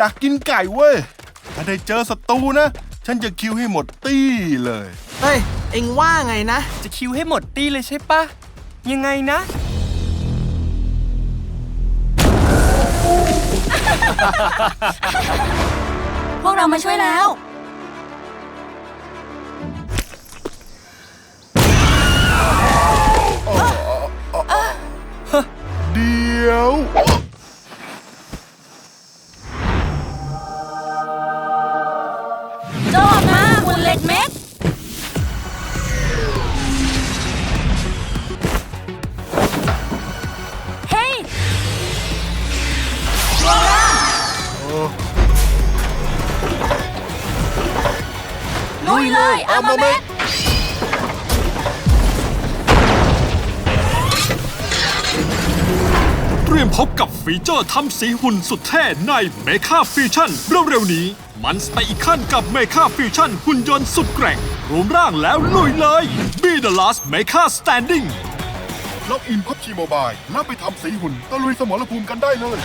อยากกินไก่เว้ย ถ้าได้เจอศัตรูนะ ฉันจะคิวให้หมดตี้เลย เฮ้ย เอ็งว่าไงนะ จะคิวให้หมดตีเลยใช่ปะ ยังไงนะ พวกเรามาช่วยแล้ว เดี๋ยว หุ่นเหล็กเม็ด เฮ้ยลุยเลยอามาเม็ด รียมพบกับฟีเจอร์ทำสีหุ่นสุดเท่ใน m e c a Fusion เร็วๆนี้ มันสไปอีกขั้นกับ m e c a Fusion หุ่นยนต์สุดแกร่งรวมร่างแล้วลุยเลย Be the last m e c a Standing ล็อกอินพับชีโมบายแล้วไปทำสีหุ่นตะลุยสมรภูมิกันได้เลย